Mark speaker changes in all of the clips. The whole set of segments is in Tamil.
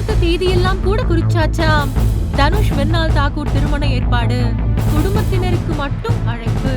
Speaker 1: முகூர்த்த தேதியெல்லாம் கூட குறிச்சாச்சாம் தனுஷ் வெண்ணால் தாக்கூர் திருமண ஏற்பாடு. குடும்பத்தினருக்கு மட்டும் அழைப்பு.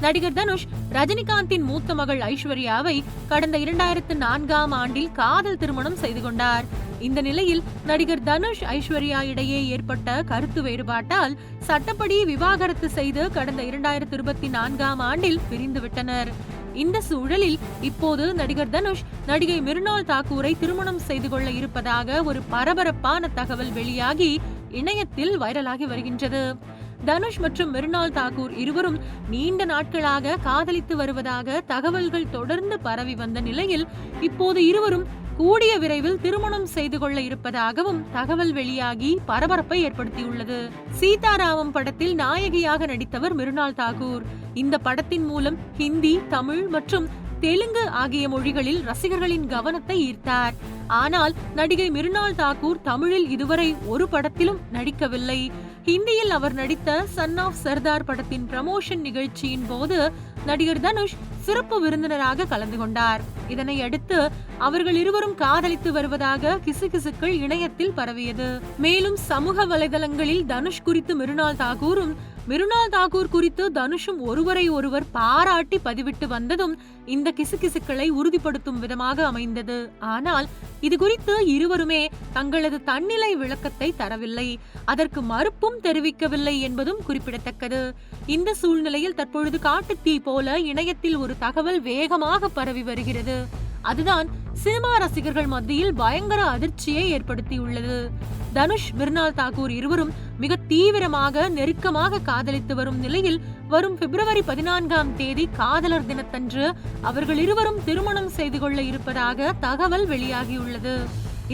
Speaker 1: நடிகர் தனுஷ் ரஜினிகாந்தின் மூத்த மகள் ஐஸ்வர்யாவை கடந்த இரண்டாயிரத்து நான்காம் ஆண்டில் காதல் திருமணம் செய்து கொண்டார். இந்த நிலையில் நடிகர் தனுஷ் ஐஸ்வர்யா இடையே ஏற்பட்ட கருத்து வேறுபாட்டால் சட்டப்படி விவாகரத்து செய்து கடந்த இரண்டாயிரத்து இருபத்தி நான்காம் ஆண்டில் பிரிந்து விட்டனர் இந்த சூழலில் இப்போது நடிகர் தனுஷ் நடிகை மிருனால் தாக்கூரை திருமணம் செய்து கொள்ள இருப்பதாக ஒரு பரபரப்பான தகவல் வெளியாகி இணையத்தில் வைரலாகி வருகின்றது. தனுஷ் மற்றும் மிருனால் தாக்கூர் இருவரும் நீண்ட நாட்களாக காதலித்து வருவதாக தகவல்கள் தொடர்ந்து பரவி வந்த நிலையில் இப்போது இருவரும் கூடிய விரைவில் திருமணம் செய்து கொள்ள இருப்பதாகவும் தகவல் வெளியாகி பரபரப்பை ஏற்படுத்தியுள்ளது. சீதாராமம் படத்தில் நாயகியாக நடித்தவர் மிருனால் தாகூர். இந்த படத்தின் மூலம் ஹிந்தி தமிழ் மற்றும் தெலுங்கு ஆகிய மொழிகளில் ரசிகர்களின் கவனத்தை ஈர்த்தார். ஆனால் நடிகை மிருனால் தாக்கூர் தமிழில் இதுவரை ஒரு படத்திலும் நடிக்கவில்லை. ஹிந்தியில் அவர் நடித்த சன் ஆஃப் சர்தார் படத்தின் ப்ரமோஷன் நிகழ்ச்சியின் போது நடிகர் தனுஷ் சிறப்பு விருந்தினராக கலந்து கொண்டார். இதனை அடுத்து அவர்கள் இருவரும் காதலித்து வருவதாக கிசுகிசுக்கள் இணையத்தில் பரவியது. மேலும் சமூக வலைதளங்களில் தனுஷ் குறித்து மிருனால் தாகூரும் மிருனால் தாகூர் குறித்து தனுஷும் ஒருவரை ஒருவர் பாராட்டி பதிவிட்டு வந்ததும் இந்த கிசுகிசுக்களை உறுதிப்படுத்தும் விதமாக அமைந்தது. ஆனால் இது குறித்து இருவருமே தங்களது தன்னிலை விளக்கத்தை தரவில்லை. அதற்கு மறுப்பும் தெரிவிக்கவில்லை என்பதும் குறிப்பிடத்தக்கது. இந்த சூழ்நிலையில் தற்பொழுது காட்டுத்தீ போல இணையத்தில் ஒரு தகவல் வேகமாக பரவி வருகிறது. அதுதான் சினிமா ரசிகர்கள் மத்தியில் பயங்கர அதிர்ச்சியை ஏற்படுத்தியுள்ளது. தனுஷ் மிர்னால் தாக்கூர் இருவரும் மிக தீவிரமாக நெருக்கமாக காதலித்து வரும் நிலையில் வரும் பிப்ரவரி பதினான்காம் தேதி காதலர் தினத்தன்று அவர்கள் இருவரும் திருமணம் செய்து கொள்ள இருப்பதாக தகவல் வெளியாகியுள்ளது.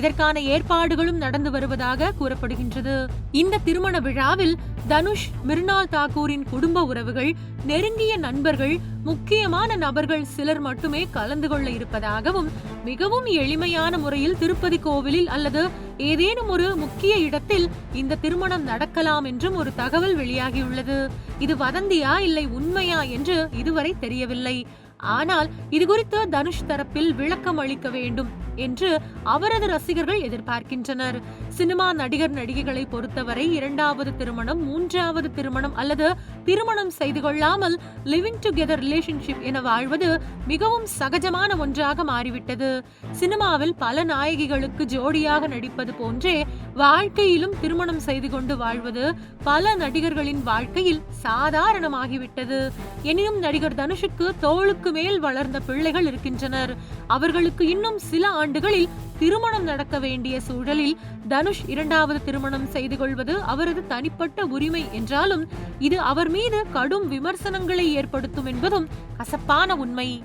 Speaker 1: இதற்கான ஏற்பாடுகளும் நடந்து வருவதாக கூறப்படுகின்றது. இந்த திருமண விழாவில் தனுஷ் மிர்னால் தாக்கூரின் குடும்ப உறவுகள் நெருங்கிய நண்பர்கள் முக்கியமான நபர்கள் சிலர் மட்டுமே கலந்து கொள்ள இருப்பதாகவும் மிகவும் எளிமையான முறையில் திருப்பதி கோவிலில் அல்லது ஏதேனும் ஒரு முக்கிய இடத்தில் இந்த திருமணம் நடக்கலாம் என்றும் ஒரு தகவல் வெளியாகியுள்ளது. இது வதந்தியா இல்லை உண்மையா என்று இதுவரை தெரியவில்லை. ஆனால் இது குறித்து தனுஷ் தரப்பில் விளக்கம் அளிக்க வேண்டும். என்று அவரது ரசிகர்கள் எதிர்பார்க்கின்றனர். சினிமா நடிகர் நடிகைகளை பொறுத்தவரை இரண்டாவது திருமணம் மூன்றாவது திருமணம் அல்லது திருமணம் செய்து கொள்ளாமல் லிவிங் டுகெதர் ரிலேஷன்ஷிப் என வாழ்வது மிகவும் சகஜமான ஒன்றாக மாறிவிட்டது. சினிமாவில் பல நாயகிகளுக்கு ஜோடியாக நடிப்பது போன்றே வாழ்க்கையிலும் திருமணம் செய்து கொண்டு வாழ்வது பல நடிகர்களின் வாழ்க்கையில் சாதாரணமாகிவிட்டது. எனினும் நடிகர் தனுஷுக்கு தோளுக்கு மேல் வளர்ந்த பிள்ளைகள் இருக்கின்றனர். அவர்களுக்கு இன்னும் சில ஆண்டுகளில் திருமணம் நடக்க வேண்டிய சூழலில் தனுஷ் இரண்டாவது திருமணம் செய்து கொள்வது அவரது தனிப்பட்ட உரிமை என்றாலும் இது அவர் மீது கடும் விமர்சனங்களை ஏற்படுத்தும் என்பதும் கசப்பான உண்மை.